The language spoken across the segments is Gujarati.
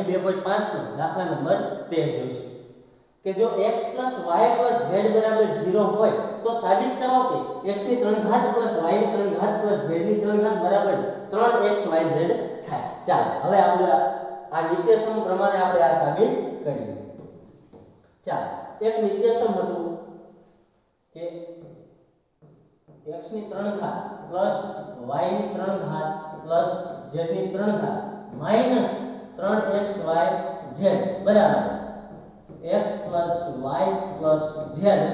એટલે બે પોઈન્ટ પાંચનો દાખલા નંબર તેર જોઈશું કે જો X plus Y plus Z બરાબર ઝીરો હોય તો સાબિત કરો કે એક્સની ત્રણ ઘાત પ્લસ વાયની ત્રણ ઘાત પ્લસ ઝેડની ત્રણ ઘાત બરાબર ત્રણ એક્સ વાય ઝેડ થાય ચાલો હવે આપણે આ નિત્યસમ પ્રમાણે આપણે આ સાબિત કરીએ ચાલો એક નિત્યસમ હતું કે x ની 3 ઘાત y ની 3 ઘાત z ની 3 ઘાત ત્રણ એક્સ વાય ઝેડ બરાબર x plus y plus z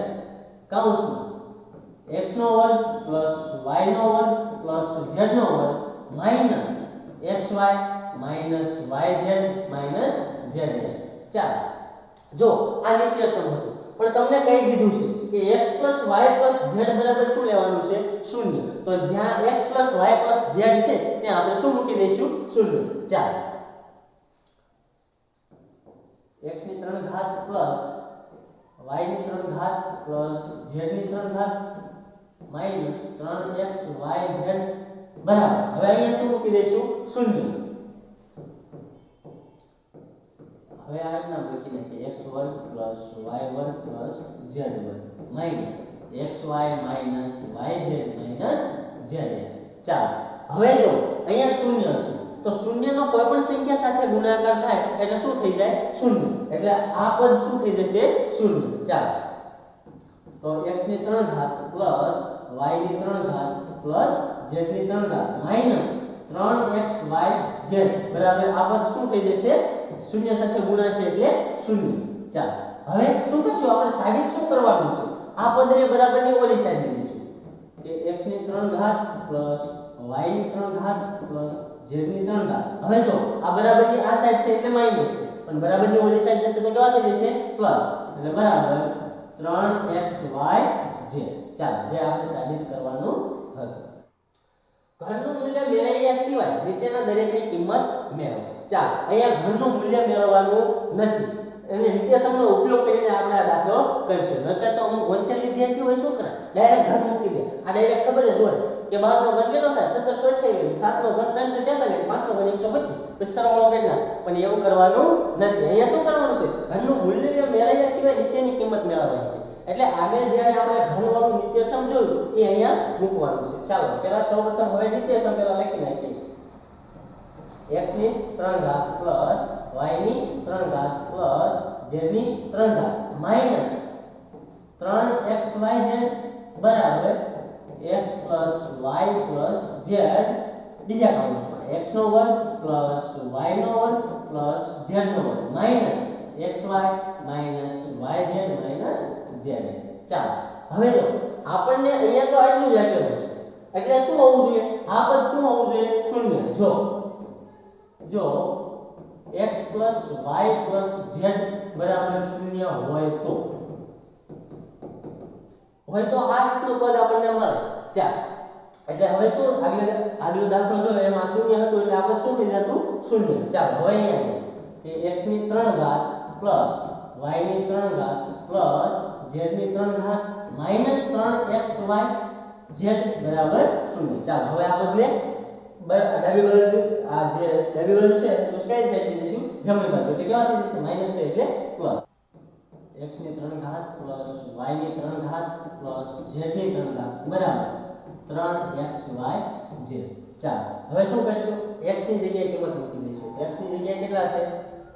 કાઉન્સમાં x નો વર્ગ પ્લસ વાય નો વર્ગ પ્લસ ઝેડ નો વર્ગ minus x y minus y z minus z x ચાલો જો આ નિત્ય સંબંધ પણ તમને કહી દીધું છે કે x y z બરાબર શું લેવાનું છે શૂન્ય તો જ્યાં x y z છે ત્યાં આપણે શું મૂકી દઈશું શૂન્ય ચાલો x ની 3 ઘાત પ્લસ y ની 3 ઘાત પ્લસ z ની 3 ઘાત માઈનસ 3x બરાબર હવે અહીંયા શું મૂકી દઈશું શૂન્ય હવે આ એમ ના લખી દે કે x વર્ગ x2 y2 z2 minus xy minus yz minus zx ચાલો હવે જો અહીંયા શૂન્ય છે તો શૂન્યનો કોઈ પણ સંખ્યા સાથે ગુણાકાર થાય એટલે શું થઈ જાય શૂન્ય એટલે આ પદ શું થઈ જશે શૂન્ય ચાલો તો x ની 3 ઘાત + y ની 3 ઘાત + z ની 3 ઘાત - 3xyz = આ પદ શું થઈ જશે શૂન્ય સાથે ગુણાશે એટલે શૂન્ય ચાલો હવે શું કરશું આપણે સાબિત શું કરવાનું છે આ પદને બરાબર ની ઓલી સાઇડની છે કે x ની 3 ઘાત + y ની 3 ઘાત + જેની તાંદા હવે જો આ બરાબરની આ સાઈડ છે એટલે માઈનસ છે પણ બરાબરની ઓલી સાઈડ છે એટલે ક્યાં થઈ જશે પ્લસ એટલે બરાબર 3xyj ચાલો જે આપણે સાબિત કરવાનું હતું ઘન નું મૂલ્ય મેળવ્યા સિવાય નીચેના દરેકની કિંમત મેળવ ચાલો અહીંયા ઘન નું મૂલ્ય મેળવવાનું નથી એટલે નિયતિ સમનો ઉપયોગ કરીને આપણે આ દાખલો ગણશું નકર તો હું હોશિયલ લીધી આ શું કરાય ડાયરેક્ટ ઘન મૂકી દે આ ડાયરેક્ટ ખબર જ હોય કે બારનો ઘન કેટલો થાય સત્તરસો અઠ્યાવીસ સાતનો ગણ ત્રણસો તેતાલીસ પાંચનો ઘન એકસો પચીસ પછી સરવાળો કરી નાખ પણ એવું કરવાનું નથી અહીંયા શું કરવાનું છે ઘનનું મૂલ્ય મેળવ્યા સિવાય નીચેની કિંમત મેળવવાની છે એટલે આગળ જ્યારે આપણે ઘનવાળું નિત્ય જોયું એ અહીંયા મૂકવાનું છે ચાલો પહેલા સૌપ્રથમ હવે નિત્યસમ પહેલા લખી નાખીએ x ની 3 ઘાત પ્લસ y ની 3 ઘાત પ્લસ z ની ત્રણ ઘાત માઈનસ 3xyz બરાબર x plus y plus z બીજા કૌંસમાં x નો વર્ગ પ્લસ y નો વર્ગ પ્લસ z નો વર્ગ minus xy minus yz minus z ચાલો હવે જો આપણને અહીંયા તો આટલું જ આપેલું છે એટલે શું હોવું જોઈએ આ પદ શું હોવું જોઈએ શૂન્ય જો જો x y z બરાબર શૂન્ય હોય તો होय तो आज प्रूवज आपण ने मले चार એટલે હવે શું આગલે આબીનો દાખલો જો એમાં શૂન્ય હતું એટલે આપો શું કે હતું શૂન્ય ચાલો હવે અહીંયા કે x ની 3 घात + y ની 3 घात + z ની 3 घात - 3xy z = 0 ચાલો હવે આપણે ડેવ્યુલ્યુએટ કરીશું આ જે ડેવ્યુલ્યુએટ છે તો શું કઈ સેટ કરીશું જમેવા છે કે કમા દીધું છે માઈનસ છે એટલે પ્લસ x ની 3 ઘાત y ની 3 ઘાત z ની 3 ઘાત બરાબર 3xy z ચાલો હવે શું કરીશું x ની જગ્યાએ કિંમત મૂકી દઈશું x ની જગ્યાએ કેટલા છે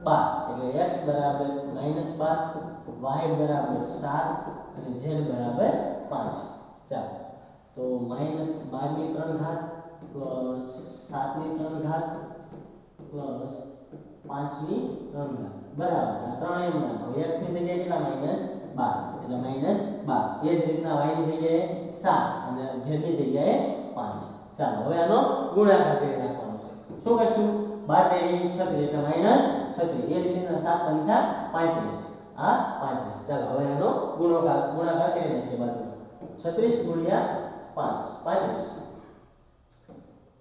12 એટલે x બરાબર -12 y બરાબર 7 અને z બરાબર 5 ચાલો તો -12 ની 3 ઘાત 7 ની 3 ઘાત પાંચની ત્રણ ઘાત બરાબર આ ત્રણેય ના હવે x ની જગ્યાએ કેટલા માઈનસ 12 એટલે માઈનસ 12 એ જ રીતના y ની જગ્યાએ 7 અને z ની જગ્યાએ 5 ચાલો હવે આનો ગુણાકાર કરી નાખવાનો છે શું કરશું 12 તેરી 36 એટલે માઈનસ 36 એ જ રીતના 7 પંચા 35 આ 35 ચાલો હવે આનો ગુણાકાર ગુણાકાર કરી નાખીએ બાજુ 36 5 35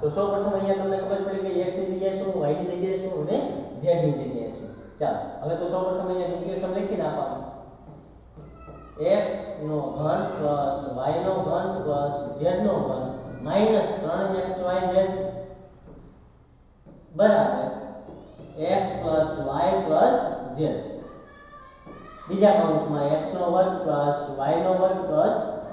તો સૌપ્રથમ અહીંયા તમને ખબર પડી કે x ની જગ્યાએ શું y ની જગ્યાએ શું અને z ની જગ્યાએ શું ચાલો હવે તો સૌપ્રથમ અહીંયા ઇક્વેશન લખી નાખવાનું x નો ઘન y નો ઘન z નો ઘન માઈનસ 3xyz બરાબર x y z બીજા કૌંસમાં x નો વર્ગ y નો વર્ગ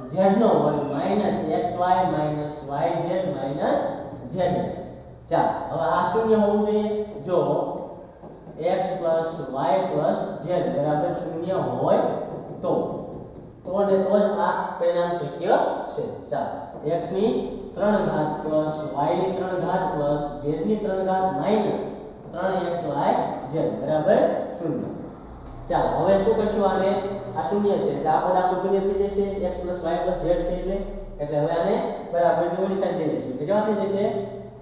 z નો વર્ગ minus xy minus yz minus z x ચાલો હવે આ શૂન્ય હોવું જોઈએ જો x plus y plus z બરાબર શૂન્ય હોય તો તો ને તો જ આ પરિણામ શક્ય છે ચાલ x ની 3 ઘાત પ્લસ y ની 3 ઘાત પ્લસ z ની 3 ઘાત માઈનસ 3xy z બરાબર શૂન્ય ચાલ હવે શું કરશું આને આ શૂન્ય છે એટલે આ બધા આખું શૂન્ય થઈ જશે x y z છે એટલે એટલે હવે આને બરાબર ની સાઈડ લઈ જશું થઈ જશે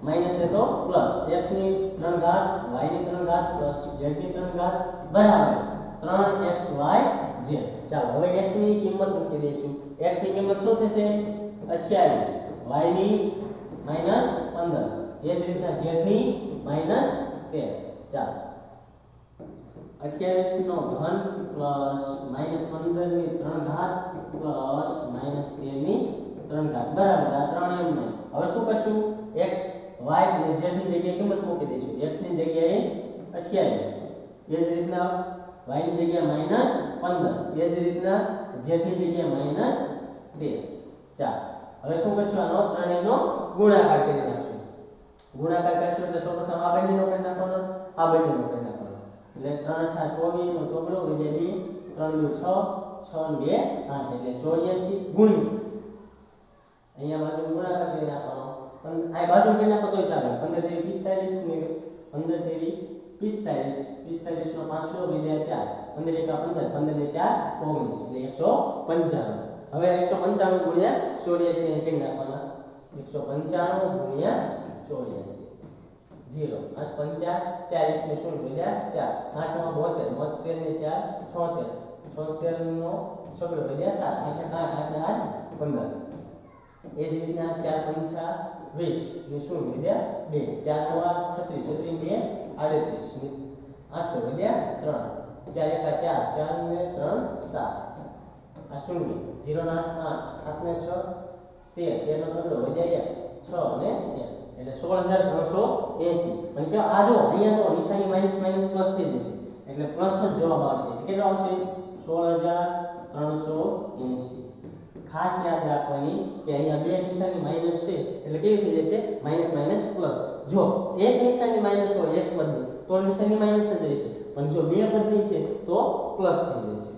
માઈનસ એ તો પ્લસ x ની 3 ઘાત y ની 3 ઘાત પ્લસ z ની 3 ઘાત બરાબર 3xy z ચાલો હવે x ની કિંમત મૂકી દઈશું x ની કિંમત શું થશે 28 y ની માઈનસ 15 એ જ રીતના z ની માઈનસ 13 ચાલો 28 નો ઘન પ્લસ માઈનસ 15 ની 3 ઘાત પ્લસ લઈશું x ની જગ્યાએ 28 એ જ રીતના y ની જગ્યાએ -15 એ જ રીતના z ની જગ્યાએ -2 ચાલ હવે શું કરશું આનો ત્રણેયનો ગુણાકાર કરી નાખશું ગુણાકાર કરશું એટલે સૌપ્રથમ આ બંનેનો કરી નાખવાનો આ બંનેનો કરી નાખવાનો એટલે 3 8 24 નો ચોગડો વિજય 3 2 6 6 2 8 એટલે 84 ગુણ્યા અહીંયા બાજુ ગુણાકાર કરી નાખવાનો आए बाजू में ना कतो इशारा पंद्रह तेरी पिस्तालीस में पंद्रह तेरी पिस्तालीस पिस्तालीस नो पांच सौ बीस चार पंद्रह का पंद्रह पंद्रह ने चार पौंग्स ने एक सौ पंचान हमें एक सौ पंचान गुड़िया सोलह से एक ना पना एक सौ पंचान गुड़िया सोलह से जीरो आठ पंचा चालीस ने सुन गुड़िया चार आठ नौ बहुत है बहुत फिर ने चार छोटे छोटे नो छोटे बढ़िया सात आठ आठ आठ पंद्रह ये जितना चार पंचा વીસ ને શૂન્ય વધ્યા બે ચાર તો આ છત્રીસ છત્રીસ બે આડત્રીસ ને આઠસો વધ્યા ત્રણ ચાર એકા ચાર ચાર ને ત્રણ સાત આ શૂન્ય જીરો ના આઠ આઠ ને છ તેર તેરનો તગડો વધ્યા એક છ ને તેર એટલે સોળ હજાર ત્રણસો એસી અને કે આ જો અહીંયા જો નિશાની માઇનસ માઇનસ પ્લસ થઈ જશે એટલે પ્લસ જ જવાબ આવશે કેટલો આવશે સોળ હજાર ત્રણસો એસી ખાસ યાદ રાખવાની કે અહીંયા બે નિશાની માઇનસ છે એટલે કેવી થઈ જશે માઇનસ માઇનસ પ્લસ જો એક નિશાની માઇનસ હોય એક પદની તો નિશાની માઇનસ જ રહેશે પણ જો બે પદની છે તો પ્લસ થઈ જશે